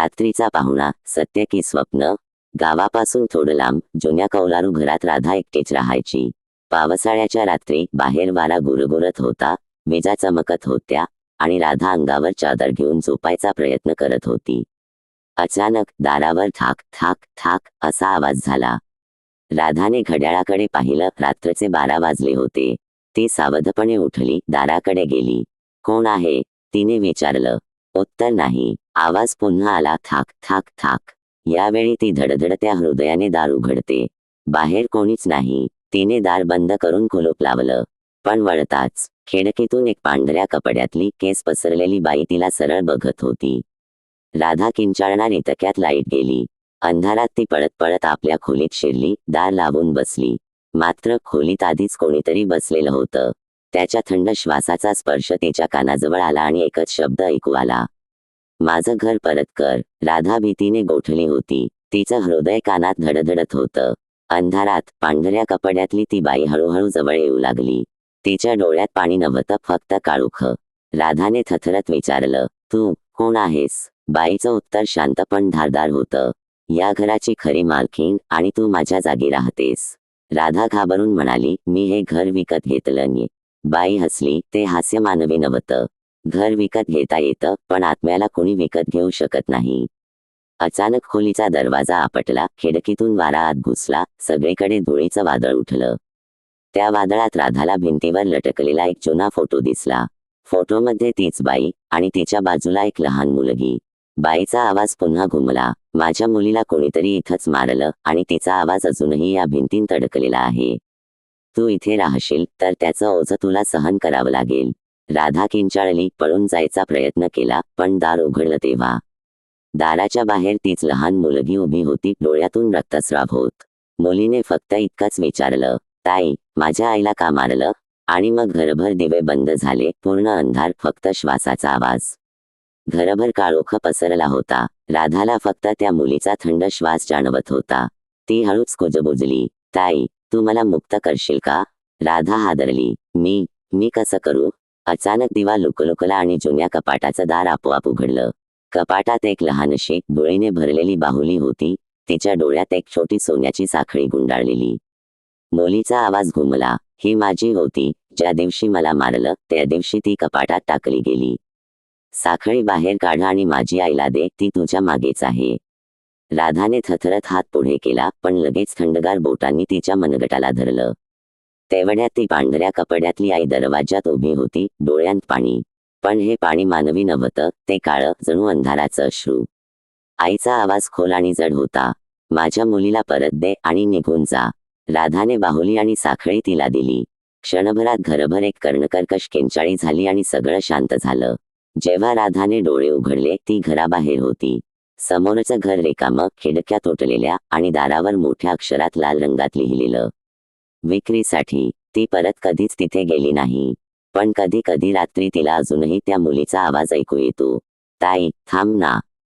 रात्रीचा पाहुणा सत्य की स्वप्न? गावापासून थोडं लांब जुन्या कौलारू घरात राधा एकटीच राहायची. पावसाळ्याच्या रात्री बाहेर वारा गुरगुरत होता विजा चमकत होत्या आणि राधा अंगावर चादर घेऊन झोपायचा प्रयत्न करत होती. अचानक दारावर थाक थाक थाक असा आवाज झाला. राधाने घड्याळाकडे पाहिलं रात्रचे बारा वाजले होते. ती सावधपणे उठली दाराकडे गेली. कोण आहे? तिने विचारलं. उत्तर नाही. आवाज पुन्हा आला थाक थाक थाक. यावेळी ती धडधडत्या हृदयाने दार उघडते. बाहेर कोणीच नाही. तिने दार बंद करून कुलूप लावलं. पण वळताच. खिडकीतून एक पांढऱ्या कपड्यातली केस पसरलेली बाई तिला सरळ बघत होती. राधा किंचाळणार इतक्यात लाइट गेली. अंधारात ती पळत पळत आपल्या खोलीत शिरली दार लावून बसली. मात्र खोलीत आधीच कोणीतरी बसलेलं होतं. त्याच्या थंड श्वासाचा स्पर्श तिच्या कानाजवळ आला आणि एकच शब्द ऐकू आला. माझं घर परत कर. राधा भीतीने गोठली होती. तिचं हृदय कानात धडधडत होतं. अंधारात पांढऱ्या कपड्यातली ती बाई हळूहळू जवळ येऊ लागली. तिच्या डोळ्यात पाणी नव्हतं फक्त काळुख. राधाने थथरत विचारलं तू कोण आहेस? बाईचं उत्तर शांत पण धारदार होतं. या घराची खरी मालकीण आणि तू माझ्या जागी राहतेस. राधा घाबरून म्हणाली मी हे घर विकत घेतलं बाई हसली ते हास्य मानवी नव्हतं. घर विकत घेता येतं पण आत्म्याला कोणी विकत घेऊ शकत नाही. अचानक खोलीचा दरवाजा आपटला खिडकीतून वारा आत घुसला सगळीकडे धुळीचं वादळ उठलं. त्या वादळात राधाला भिंतीवर लटकलेला एक जुना फोटो दिसला. फोटोमध्ये तीच बाई आणि तिच्या बाजूला एक लहान मुलगी. बाईचा आवाज पुन्हा घुमला. माझ्या मुलीला कोणीतरी इथंच मारलं आणि तिचा आवाज अजूनही या भिंतीत अडकलेला आहे. तू इथे राहशील तर त्याचं ओझं तुला सहन करावं लागेल. राधा किंचाळली पळून जायचा प्रयत्न केला पण दार उघडलं तेव्हा. दाराच्या बाहेर तीच लहान मुलगी उभी होती डोळ्यातून रक्तस्राव होत. मुलीने फक्त इतकंच विचारलं ताई माझ्या आईला का मारलं? आणि मग घरभर दिवे बंद झाले पूर्ण अंधार फक्त श्वासाचा आवाज. घरभर काळोख पसरला होता. राधाला फक्त त्या मुलीचा थंड श्वास जाणवत होता. ती हळूच कुजबुजली ताई तू मला मुक्त करशील का? राधा हादरली मी मी कसं करू? अचानक दिवा लुकलुकला आणि जुन्या कपाटाचं दार आपोआप उघडलं. कपाटात एक लहानशी डोळीने भरलेली बाहुली होती. तिच्या डोळ्यात एक छोटी सोन्याची साखळी गुंडाळलेली. मुलीचा आवाज घुमला. ही माझी होती. ज्या दिवशी मला मारलं त्या दिवशी ती कपाटात टाकली गेली. साखळी बाहेर काढा आणि माझी आईला दे. ती तुझ्या मागेच आहे. राधाने थथरत हात पुढे केला पण लगेच थंडगार बोटांनी तिच्या मनगटाला धरलं. तेवढ्यात ती पांढऱ्या कपड्यातली आई दरवाज्यात उभी होती डोळ्यांत पाणी. पण हे पाणी मानवी नव्हतं ते काळं जणू अंधाराचं अश्रू. आईचा आवाज खोल आणि जड होता. माझ्या मुलीला परत दे आणि निघून जा. राधाने बाहुली आणि साखळी तिला दिली. क्षणभरात घरभर एक कर्णकर्कश किंचाळी झाली आणि सगळं शांत झालं. जेव्हा राधाने डोळे उघडले ती घराबाहेर होती. समोरचं घर रिकामं खिडक्या तुटलेल्या आणि दारावर मोठ्या अक्षरात लाल रंगात लिहिलेलं. विक्रीसाठी ती परत कधीच तिथे गेली नाही. पण कधी कधी रात्री तिला अजूनही त्या मुलीचा आवाज ऐकू येतो. ताई थांब ना.